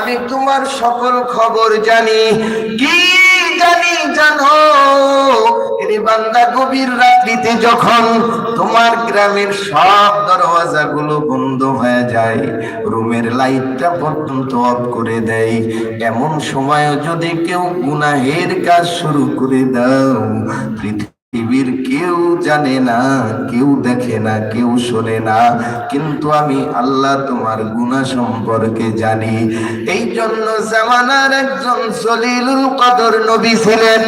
আমি তোমার সকল খবর জানি। কি জানি জানো? এরে বান্দা, গভীর রাত্রিতে যখন তোমার গ্রামের সব দরওয়াজা গুলো বন্ধ হয়ে যায়, রুমের লাইটটা পর্যন্ত অফ করে দেয়। এমন সময় যদি কেউ গুনাহের কাজ শুরু করে দাও পৃথিবীর কেউ জানে না, কেউ দেখে না, কেউ শোনে না। কিন্তু আমি আল্লাহ তোমার গুনাহ সম্পর্কে জানি। এই জন্য জামানার একজন সলিলুল কদর নবী ছিলেন,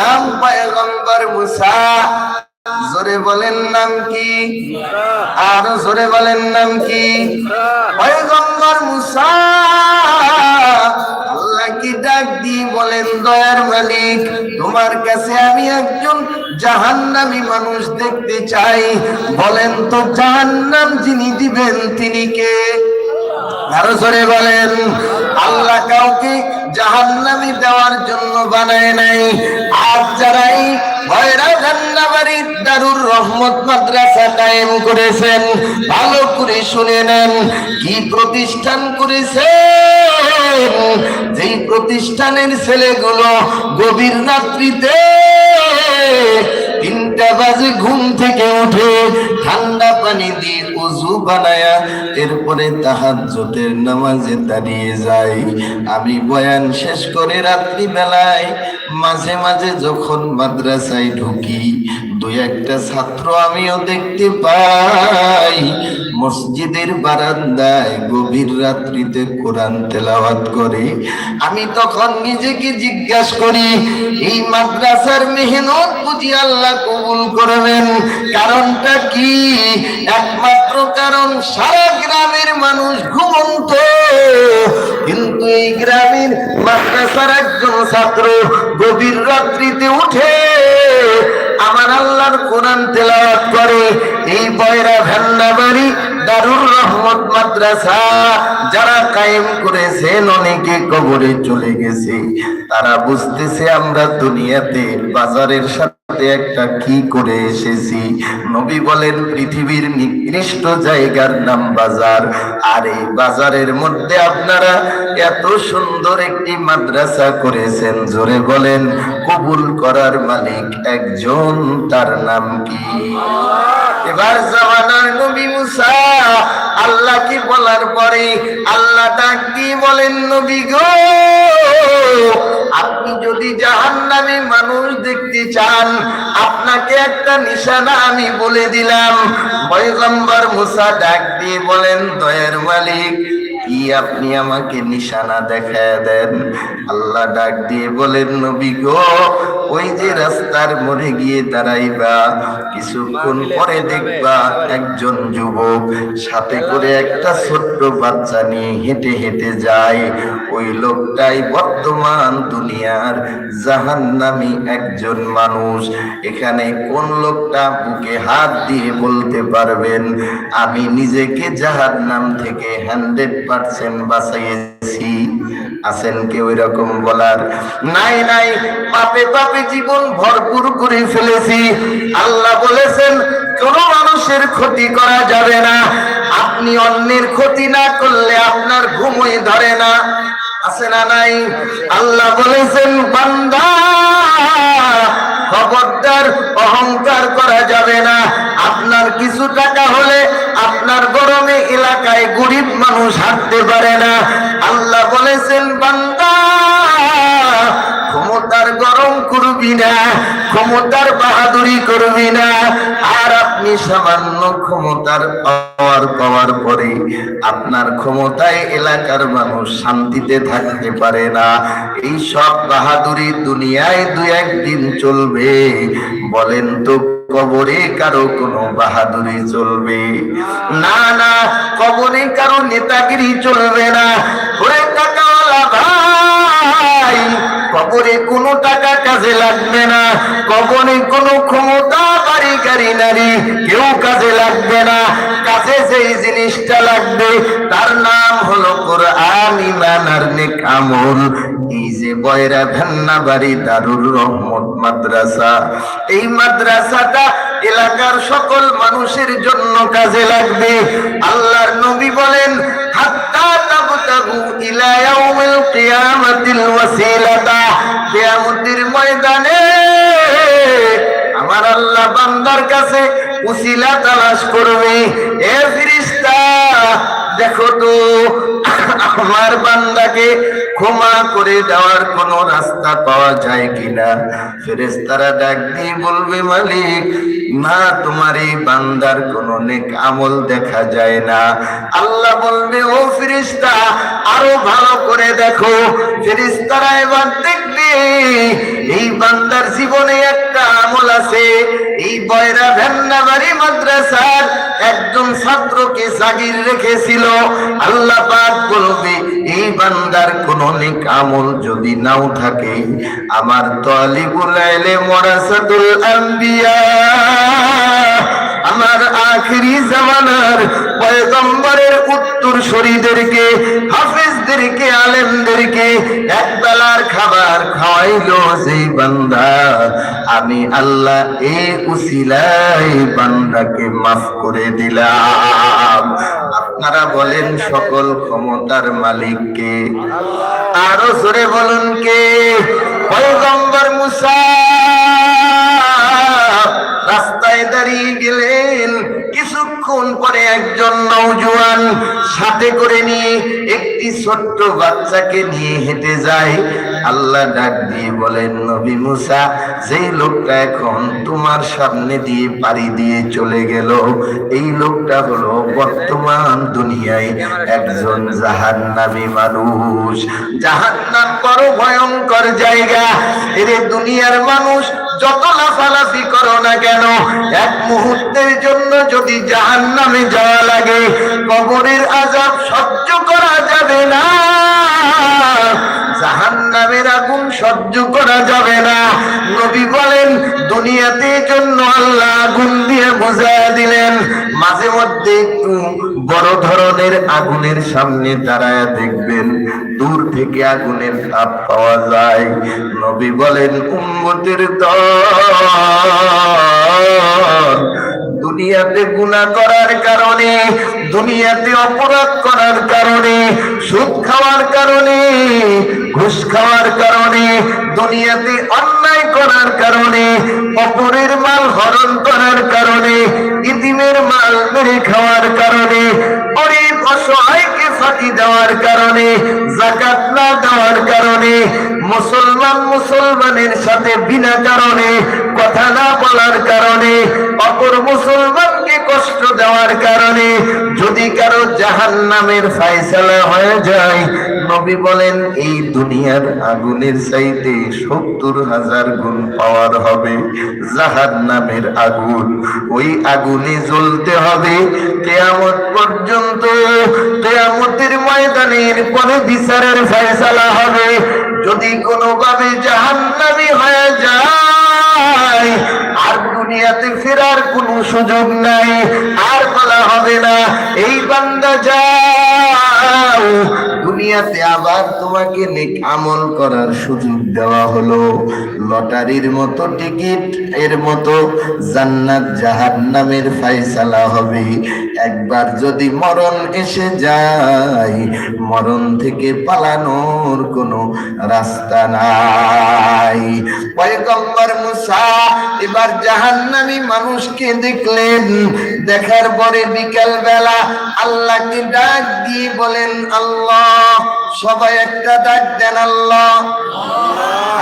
নাম পয়গম্বর মুসা। জোরে বলেন নাম কি? আর জোরে বলেন নাম কি? পয়গম্বর মুসা। ডাক দিয়ে বলেন, দয়ার মালিক, তোমার কাছে আমি একজন জাহান্নামী মানুষ দেখতে চাই। বলেন, তো জাহান্নাম যিনি দিবেন তিনি কে? আরও বলেন, আল্লাহ কাউকে জাহান্নামি দেওয়ার জন্য বানায় নাই। আর যারাই দারুর রহমত মাদ্রাসা কায়েম করেছেন, ভালো করে শুনে নেন, কি প্রতিষ্ঠান করেছেন? যেই প্রতিষ্ঠানের ছেলেগুলো গভীর রাত্রিতে তিনটা বাজে ঘুম থেকে উঠে ঠান্ডা পানি দিয়ে উজু বানায়া এরপরে তাহাজ্জুদের নামাজে দাঁড়িয়ে যাই। আমি বয়ান শেষ করে রাত্রি বেলায় মাঝে মাঝে যখন মাদ্রাসায় ঢুকি দুই একটা ছাত্র আমিও দেখতে পাই। মসজিদের বারান্দায় গভীর রাত্রিতে কোরআন তেলাওয়াত করে। আমি তখন নিজেকে জিজ্ঞাসা করি, এই মাদ্রাসার মেহনত বুঝি আল্লাহ কবুল করবেন? কারণটা কি? একমাত্র কারণ সারা গ্রামের মানুষ ঘুমন্ত। কিন্তু এই গ্রামের মাদ্রাসার একজন ছাত্র গভীর রাত্রিতে উঠে আমার আল্লাহর কোরআন তেলাওয়াত করে এই বয়রা ভেন্নাবাড়ি দারুর রহমত মাদ্রাসা, যারা কায়েম করেছেন অনেকে কবরে চলে গেছে। তারা বুঝতেছে আমরা দুনিয়াতে বাজারের সাথে একটা কি করে এসেছি। নবী বলেন, পৃথিবীর নিকৃষ্ট জায়গার নাম বাজার। আর এই বাজারের মধ্যে আপনারা এত সুন্দর একটি মাদ্রাসা করেছেন। জোরে বলেন, কবুল করার মালিক একজন, তার নাম কি? এবার জামানার নবী মুসা আল্লাহ কি বলার পরে? আল্লাহ তা কি বলেন, নবী গো, আপনি যদি জাহান নামে মানুষ দেখতে চান, আপনাকে একটা নিশানা আমি বলে দিলাম। পয়গম্বর মুসা ডাক দিয়ে বলেন, দয়ের মালিক কি আপনি আমাকে নিশানা দেখায় দেন? আল্লাহ ডাক দিয়ে বলেন নবী গো ওই যে রাস্তার মোড়ে গিয়ে দাঁড়াইবা কিছুক্ষণ পরে দেখবা একজন যুবক সাথে করে একটা ছোট্ট বাচ্চা নিয়ে হেঁটে হেঁটে যায়। ওই লোকটাই বর্তমান দুনিয়ার জাহান্নামী একজন মানুষ। এখানে কোন লোকটা বুকে হাত দিয়ে বলতে পারবেন? আমি নিজেকে জাহান্নাম থেকে হান্ড্রেড পার্সেন্ট বাঁচাইয়েছি আছেন কেউ এরকম বলার? নাই নাই, পাপে পাপে জীবন ভরপুর করে ফেলেছি। আল্লাহ বলেছেন, কোন মানুষের ক্ষতি করা যাবে না। আপনি অন্যের ক্ষতি না করলে আপনার ঘুমই ধরে না। আছে না নাই? আল্লাহ বলেছেন, বান্দা, খবরদার, অহংকার করা যাবে না। আপনার কিছু টাকা হলে আপনার গরমে এলাকায় গরিব মানুষ হাঁটতে পারে না। আল্লাহ বলেছেন, বান্দা, ক্ষমতার গরম করবি না, ক্ষমতার বাহাদুরি করবি না। আর আপনি সামান্য ক্ষমতার পাওয়ার পাওয়ার পরে আপনার ক্ষমতায় এলাকার মানুষ শান্তিতে থাকতে পারে না। এই সব বাহাদুরি দুনিয়ায় দু একদিন চলবে। বলেন তো, কবরে কারও কোনো বাহাদুরি চলবে? না না, কবরে কারও নেতাগিরি চলবে না। কবরে কোনো টাকা কাজে লাগবে না। কবরে কোনো ক্ষমতা গাড়ি নারী, কেউ কাজে লাগবে না। কাছে যেই জিনিসটা লাগবে, তার নাম হলো কোরআন ইমান আর নেক আমল। এই যে বয়রা রহমত মাদ্রাসা। এই মাদ্রাসাটা এলাকার সকল মানুষের জন্য কাজে লাগবে। আল্লাহর নবী বলেন ময়দানে আল্লাহ বান্দার কাছে উসিলা তালাশ করবে। আমার বান্দাকে ক্ষমা করে দেওয়ার কোন রাস্তা পাওয়া যায় কিনা? ফেরেস্তারা ডাক দিয়ে বলবে, মালিক, না, তোমার এই বান্দার কোন নেক আমল দেখা যায় না। আল্লাহ বলবে, ও ফিরিস্তা আরও ভালো করে দেখো। ফেরিস্তারা এবার দেখবে, এই বান্দার জীবনে একটা আমল আছে। এই বয়রা ভেন্নাবাড়ি মাদ্রাসার একজন ছাত্রকে জাগির রেখেছিল। আল্লাহ পাক বলবে এই বান্দার কোন নেক আমল যদি নাও থাকে আমার তালিবুল ইলম মরাসাদুল আম্বিয়া। আখেরি জামানার পয়গম্বরের উত্তর শরীদেরকে হাফিজদেরকে, আলেমদেরকে এক বেলার খাবার খাওয়াইলো সেই বান্দা। আমি আল্লাহ এ উসিলাই বান্দাকে মাফ করে দিলাম। আপনারা বলেন সকল ক্ষমতার মালিককে। আরও জোরে বলুন কে? পয়গম্বর মুসা। রাস্তায় দাঁড়িয়ে গেলেন। কিছুক্ষণ পরে একজন নৌজওয়ান সাথে করে নিয়ে একটি ছোট্ট বাচ্চাকে নিয়ে হেঁটে যায়। আল্লাহ ডাক দিয়ে বলেন, নবী মুসা, যেই লোকটা এখন তোমার সামনে দিয়ে পাড়ি দিয়ে চলে গেল, এই লোকটা হলো বর্তমান দুনিয়ায় একজন জাহান্নামী মানুষ। জাহান্নাম বড় ভয়ঙ্কর জায়গা। এরে দুনিয়ার মানুষ যত লাফালাফি করো না কেন, এক মুহূর্তের জন্য যদি জাহান নামে যাওয়া লাগে, কবরের আজাব সহ্য করা যাবে না। আগুন সহ্য করা যাবে না। নবী বলেন, দুনিয়াতে জন্য আল্লাহ আগুন দিয়ে বোঝা দিলেন। মাঝে মধ্যে একটু বড় ধরনের আগুনের সামনে দাঁড়ায় দেখবেন, দূর থেকে আগুনের তাপ পাওয়া যায়। নবী বলেন, উম্মতের দল দুনিয়াতে গুণা করার কারণে, দুনিয়াতে অপরাধ করার কারণে, সুদ খাওয়ার কারণে, ঘুষ খাওয়ার কারণে, দুনিয়াতে অন্যায় করার কারণে, অপরের মাল হরণ করার কারণে ইতিমের মাল মেরে খাওয়ার কারণে গরিব অসহায়কে ফাঁকি দেওয়ার কারণে, জাকাত মুসলমান মুসলমানের সাথে বিনা কারণে কথা না বলার কারণে, অপর মুসলমানকে কষ্ট দেওয়ার কারণে যদি কারও জাহান নামের ফায়সালা হয়ে যায়, নবী বলেন, এই দুনিয়ার আগুনের চাইতে সত্তর হাজার গুণ পাওয়ার হবে জাহান নামের আগুন। ওই আগুনে জ্বলতে হবে। কেয়ামত পর্যন্ত কেয়ামতের ময়দানের পরে বিচারের ফয়সালা হবে। যদি কোনোভাবে জাহান্নামী হয়ে যায়, আর দুনিয়াতে ফেরার কোনো সুযোগ নাই, আর বলা হবে না, এই বান্দা যাও। দুনিয়াতে আবার তোমাকে নেক আমল করার সুযোগ দেওয়া হলো। লটারির মতো টিকিট, এর মতো জান্নাত জাহান্নামের ফাইসালা হবে। একবার যদি মরণ এসে যায়, মরণ থেকে পালানোর কোনো রাস্তা নাই। পয়গম্বর মুসা এবার জাহান্নামী মানুষকে দেখলেন। দেখার পরে বিকেল বেলা আল্লাহকে ডাক দিয়ে বলেন, আল্লাহ, সবাই একটা ডাক দেন, আল্লাহ।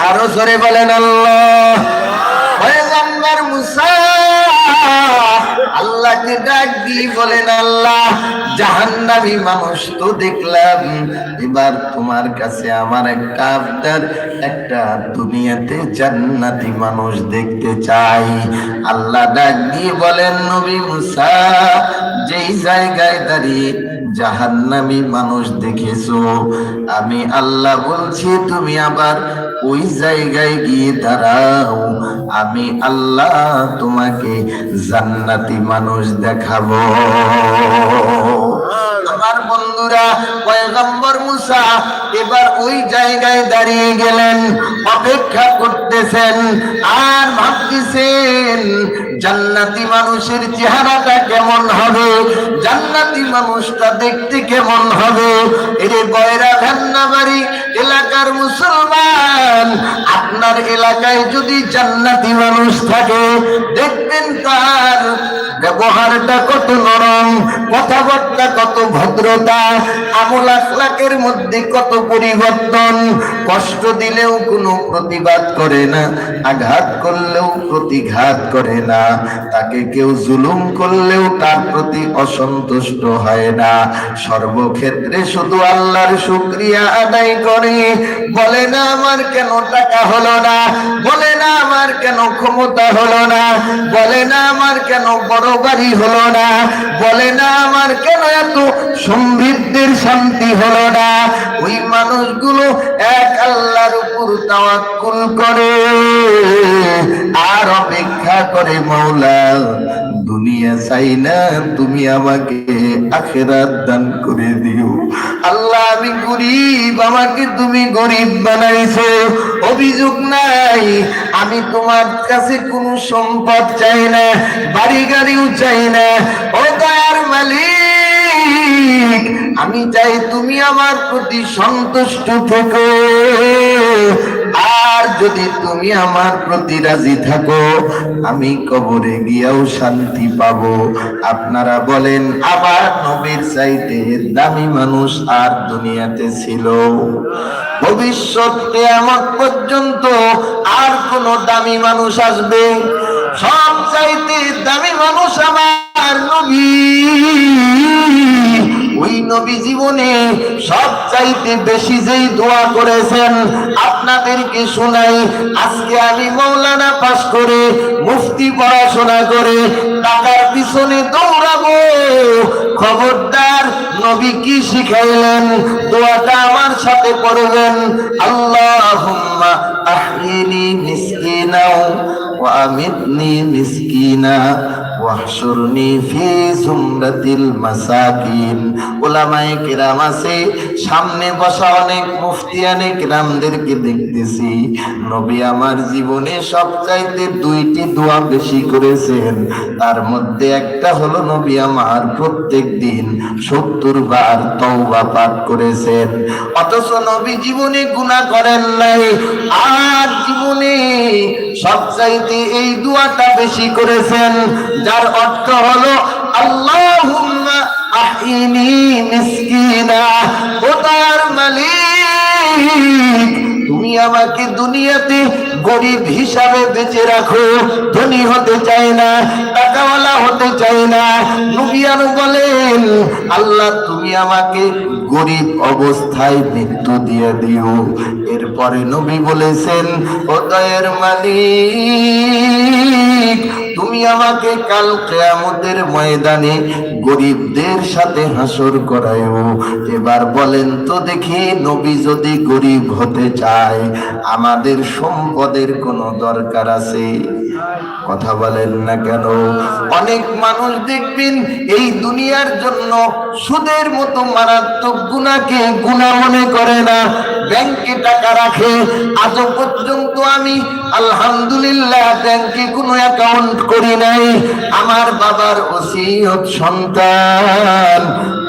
আরও জোরে বলেন, আল্লাহ। পয়গম্বর মুসা আল্লাহকে ডাক দিয়ে বলেন, আল্লাহ, জাহান্নামী মানুষ তো দেখলাম। এবার তোমার কাছে আমার একটা আবদার, একটা দুনিয়াতে জান্নাতি মানুষ দেখতে চাই। আল্লাহ ডাক দিয়ে বলেন, নবী মুসা, যেই জায়গায় দাঁড়িয়ে জাহান্নামী মানুষ দেখেছ? আমি আল্লাহ বলছি, তুমি আবার ওই জায়গায় গিয়ে দাঁড়াও। আমি আল্লাহ তোমাকে জান্নাতি মানুষ দেখাবো। আমার বন্ধুরা, পয়গম্বর মুসা এবার ওই জায়গায় দাঁড়িয়ে গেলেন, অপেক্ষা করতেছেন, আর ভাবতেছেন জান্নাতি মানুষের চেহারাটা কেমন হবে? জান্নাতি মানুষটা দেখতে কেমন হবে? এরে বয়রা ভান্নাবাড়ি এলাকার মুসলমান, আপনার এলাকায় যদি জান্নাতি মানুষ থাকে, দেখবেন তার ব্যবহারটা কত নরম, কথাবার্তা কত ভদ্রতা, আমল আখলাকের মধ্যে কত পরিবর্তন। কষ্ট দিলেও কোনো প্রতিবাদ করে না, আঘাত করলেও প্রতিঘাত করে না। তাকে কেউ জুলুম করলেও তার প্রতি অসন্তুষ্ট হয় না। সর্বক্ষেত্রে শুধু আল্লাহর শুক্রিয়া আদায় করে। বলে না আমার কেন টাকা হলো না? বলে না আমার কেন ক্ষমতা হলো না? বলে না আমার কেন বড় বাড়ি হলো না? বলে না আমার কেন এত সমৃদ্ধির শান্তি হলো না। ওই মানুষগুলো এক আল্লাহর উপর তাওয়াক্কুল করে। আর অপেক্ষা করে, মাওলা, দুনিয়া চাই না, তুমি আমাকে আখেরাত দান করে দিও। আল্লাহ, আমি গরিব, আমাকে তুমি গরিব বানাইছো। অভিযোগ নাই, আমি তোমার কাছে কোনো সম্পদ চাই না বাড়ি গাড়িও চাই না। ও দয়ার মালিক আমি চাই তুমি আমার প্রতি সন্তুষ্ট থেকো। আর যদি তুমি আমার প্রতি রাজি থাকো, আমি কবরে গিয়াও শান্তি পাবো। আপনারা বলেন আবার নবীর চাইতে দামি মানুষ আর দুনিয়াতে ছিল। ভবিষ্যৎ কেয়ামত পর্যন্ত আর কোন দামি মানুষ আসবে। সব চাইতে দামি সব চাইতে বেশি যেই দোয়া করেছেন আপনাদেরকে শোনাই? আজকে আমি মৌলানা পাশ করে মুফতি পড়াশোনা করে টাকার পিছনে দৌড়াবো। খবরদার নবী কি শিখাইলেন? দোয়াটা আমার সাথে পড়বেন। আল্লাহ আহইনি মিসকিনাও আমিতনি মিসকিনা ওয়াহশুরনি ফি জুমরাতিল মাসাকিন ওলামায়ে কিরাম আছে, সামনে বসা অনেক মুফতিয়ানে কিরামদেরকে দেখতেছি। নবী আমার জীবনে সবচাইতে দুইটি দোয়া বেশি করেছেন। তার মধ্যে একটা হলো, নবী আমার প্রত্যেক দিন সত্তর বার তওবা পাঠ করেছেন। অথচ নবী জীবনে গুনাহ করেন নাই। আর জীবনে সবচাইতে এই দুয়াটা বেশি করেছেন যার অর্থ হলো আল্লাহ আহিনি মিসকিনা ও তার মালিক তুমি আমাকে দুনিয়াতে গরিব হিসাবে বেঁচে রাখো। ধনী হতে চায় না, টাকাওয়ালা হতে চায় না। নবিয়ানু বলেন, আল্লাহ, তুমি আমাকে গরিব অবস্থায় মৃত্যু দিয়ে দিও। এরপরে নবী বলেছেন, ও দয়ের মালিক তুমি আমাকে কাল কেয়ামতের ময়দানে গরিবদের সাথে হাসর করায়ও। এবার বলেন তো দেখি নবী যদি গরিব হতে চায়, আমাদের সম্পদের কোনো দরকার আছে? কথা বলেন না কেন? অনেক মানুষ দেখবেন এই দুনিয়ার জন্য সুদের মতো মারাত্মক গুণাকে গুণা মনে করে না। ব্যাংকে টাকা রাখে, আজও পর্যন্ত আমি আলহামদুলিল্লাহ ব্যাংকে কোনো অ্যাকাউন্ট করি নাই। আমার বাবার ওসিয়ত সন্তান।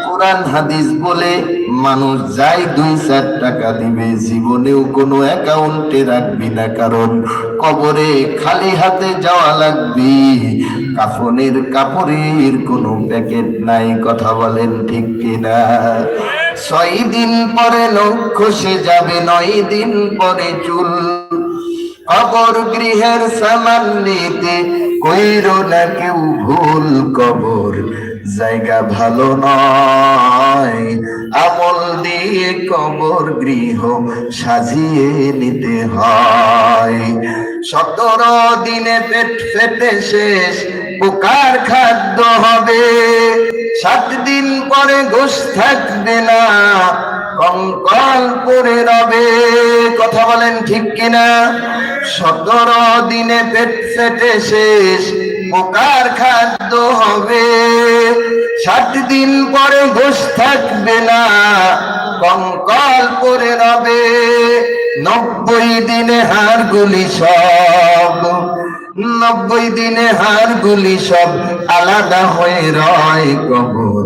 কোরআন, হাদিস বলে মানুষ যাই দুই চার টাকা দিবে, জীবনেও কোনো অ্যাকাউন্টে রাখবি না। কারণ কবরে খালি হাতে যাওয়া লাগবি। কাফনের কাপড়ের কোনো প্যাকেট নাই, কথা বলেন ঠিক কিনা? ছয় দিন পরে লোক খসে যাবে, নয় দিন পরে চুল। কবর গৃহের সামান নিতে কইর না কেউ ভুল কবর। জায়গা ভালো নয়, আমল দিয়ে কবর গৃহ সাজিয়ে নিতে হয়। সতেরো দিনে পেট ফেটে শেষ, পোকার খাদ্য হবে। সাত দিন পরে গোশ থাকবে না কঙ্কাল পরে রবে, কথা বলেন ঠিক কিনা? সতেরো দিনে পেট ফেটে শেষ, পোকার খাদ্য হবে। ষাট দিন পরে গোশ থাকবে না। কঙ্কাল পরে রবে, নব্বই দিনে হাড়গুলি সব। নব্বই দিনে হাড়গুলি সব আলাদা হয়ে রয় কবর।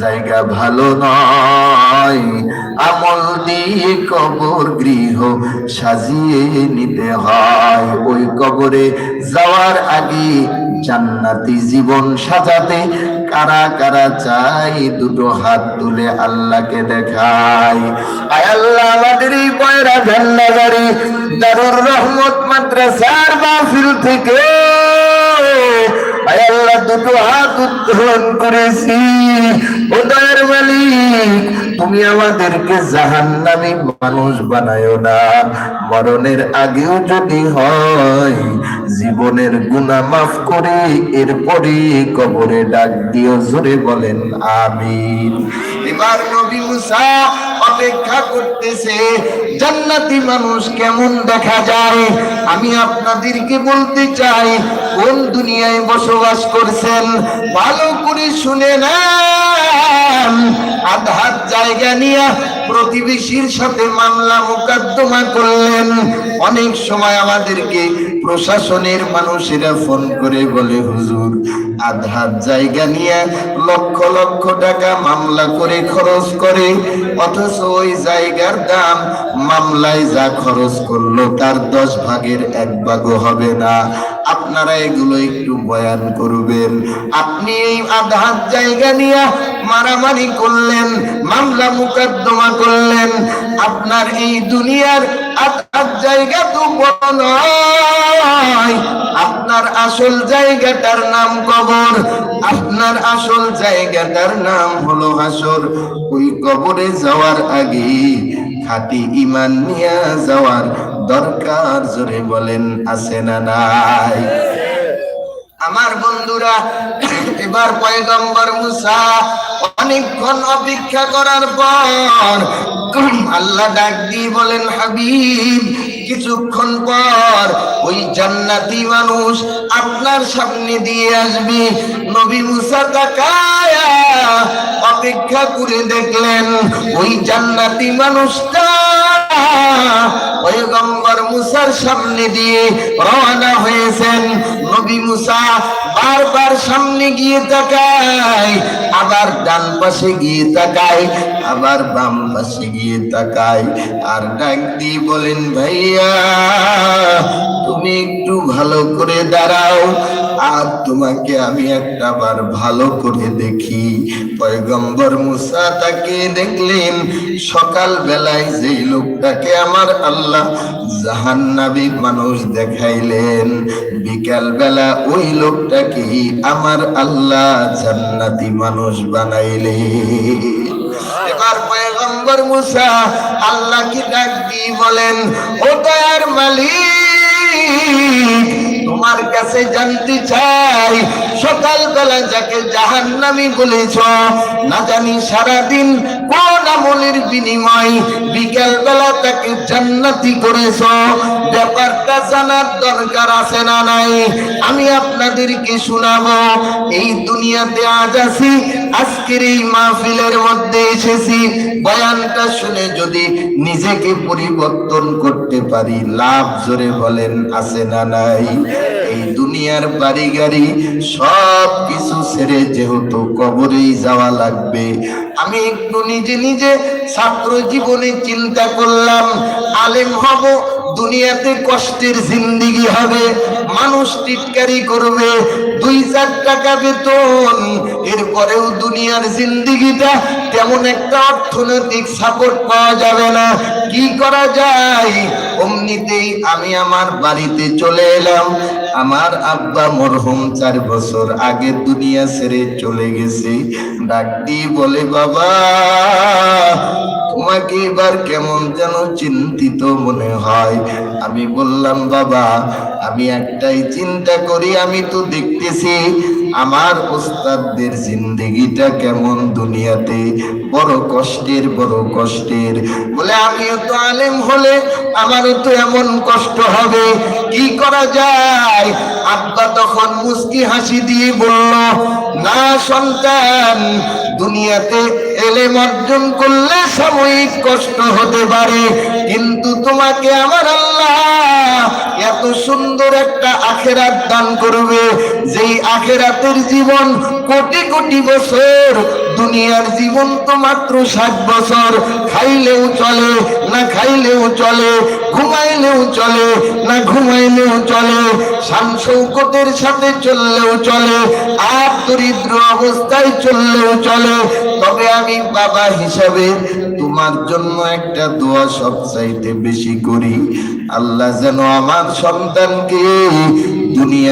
জায়গা ভালো নয়। আমল দিয়ে কবর গৃহ সাজিয়ে নিতে হয়। ওই কবরে যাওয়ার আগে জান্নাতি জীবন সাজাতে কারা কারা চাই দুটো হাত তুলে আল্লাহকে দেখায়। আয় আল্লাহ আমাদের এই পয়রা ঝান্নাগারি দারুর রহমত মাদ্রাসার মাহফিল থেকে। আয় আল্লাহ দুটো হাত উত্তোলন করেছি। ও দয়ের মালিক, তুমি আমাদেরকে জাহান্নামী মানুষ বানায়ো না। মরণের আগেও যদি হয়, জীবনের গুণা মাফ করে এরপরে কবরে ডাক দিও, জোরে বলেন, আমিন। এবার নবী মুসা অপেক্ষা করতেছে, জান্নাতি মানুষ কেমন দেখা যায়? আমি আপনাদেরকে বলতে চাই, কোন দুনিয়ায় বসবাস করছেন? ভালো করে শুনে নেন। আধার জায়গা নিয়ে প্রতিবেশীর সাথে মামলা মোকদ্দমা করলেন। অনেক সময় আমাদেরকে প্রশাসনের মানুষেরা ফোন করে বলে, হুজুর আধার জায়গা নিয়ে লক্ষ লক্ষ টাকা মামলা করে খরচ করে, অথচ ওই জায়গার দাম মামলায় যা খরচ করল তার দশ ভাগের এক ভাগও হবে না। আপনারা এগুলো একটু বয়ান করবেন। আপনি এই আধার জায়গা নিয়ে মারামারি করলেন, মামলা মোকদ্দমা করলেন। আপনার এই দুনিয়ার আধার জায়গা তো বড় নয়। আপনার আসল জায়গাটার নাম কবর। আপনার আসল জায়গাটার নাম হলো হাসর ওই কবরে যাওয়ার আগে খাতি ইমান নিয়ে যাওয়ার দরকার জোরে বলেন, আছে না নাই? আমার বন্ধুরা, এবার পয়গম্বর মুসা অনেকক্ষণ অপেক্ষা করার পর আল্লাহ ডাক দিয়ে বলেন, হাবিব, কিছুক্ষণ পর ওই জান্নাতি মানুষ আপনার সামনে দিয়ে আসবে। নবী মুসা তাকায়া অপেক্ষা করে দেখলেন, ওই জান্নাতি মানুষটা পয়গম্বর মুসার সামনে দিয়ে রওনা হয়েছেন। নবী মুসা বারবার সামনে গিয়ে তাকায়, আবার ডান পাশে গিয়ে তাকায়, আবার বাম পাশে গিয়ে তাকায়। আর ডাক দিয়ে বলেন, ভাইয়া, তুমি একটু ভালো করে দাঁড়াও, আর তোমাকে আমি একটা বার ভালো করে দেখি। পয়গম্বর মুসা তাকে দেখলেন সকাল বেলায় যেই লোকটাকে আমার আল্লাহ জাহান্নাবি মানুষ দেখাইলেন বিকাল বেলা ওই লোকটাকে আমার আল্লাহ জান্নাতি মানুষ বানাইলে? এবার পয়গম্বর মুসা আল্লাহ কি ডাক বলেন ও মালিক তোমার কাছে জানতে চাই। সকালবেলা যাকে জাহান্নামি বলেছ, না জানি সারাদিন কোন আমলের বিনিময়। বিকেল বেলা তাকে জান্নাতি করেছ। ব্যাপারটা জানার দরকার আছে না নাই? আমি আপনাদেরকে শোনাবো। এই দুনিয়াতে আজ আছি আজকের এই মাহফিলের মধ্যে এসেছি। বয়ানটা শুনে যদি নিজেকে পরিবর্তন করতে পারি, লাভ জোরে বলেন, আছে না নাই? এই দুনিয়ার বাড়ি গাড়ি সব কিছু ছেড়ে যেহেতু কবরেই যাওয়া লাগবে। আমি একটু নিজে নিজে ছাত্র জীবনে চিন্তা করলাম, আলেম হব দুনিয়াতে কষ্টের জিন্দিগি হবে, মানুষ টিটকারি করবে, দুই চার টাকা বেতন। এরপরেও দুনিয়ার জিন্দিগিটা তেমন একটা অর্থনৈতিক সাপোর্ট পাওয়া যাবে না। কি করা যায়? অমনিতেই আমি আমার বাড়িতে চলে এলাম। আমার আব্বা মরহুম চার বছর আগে দুনিয়া ছেড়ে চলে গেছে। ডাক দিয়ে বলে, বাবা তোমাকে এবার কেমন যেন চিন্তিত মনে হয়। আমি বললাম, বাবা, আমি একটাই চিন্তা করি, আমি তো দেখতেছি আমার ওস্তাদদের জিন্দগিটা কেমন দুনিয়াতে। বড় কষ্টের বড় কষ্টের। বলে, আমিও তো আলেম হলে আমারও তো এমন কষ্ট হবে। কি করা যায়? আব্বা তখন মুস্কি হাসি দিয়ে বলল না সন্তান দুনিয়াতে এলে অর্জন করলে সাময়িক কষ্ট হতে পারে কিন্তু তোমাকে আমার আল্লাহ এত সুন্দর একটা আখেরাত দান করবে। যেই আখেরাতের জীবন কোটি কোটি বছর, দুনিয়ার জীবন তো মাত্র ষাট বছর। খাইলেও চলে, না খাইলেও চলে, ঘুমাইলেও চলে, না ঘুমাইলেও চলে শান শৌকতের সাথে চললেও চলে, আর দরিদ্র অবস্থায় চললেও চলে। তবে আমি বাবা হিসাবে তোমার জন্য একটা দোয়া সব চাইতে বেশি করি। আল্লাহ যেন আমার সন্তানকে দুনিয়া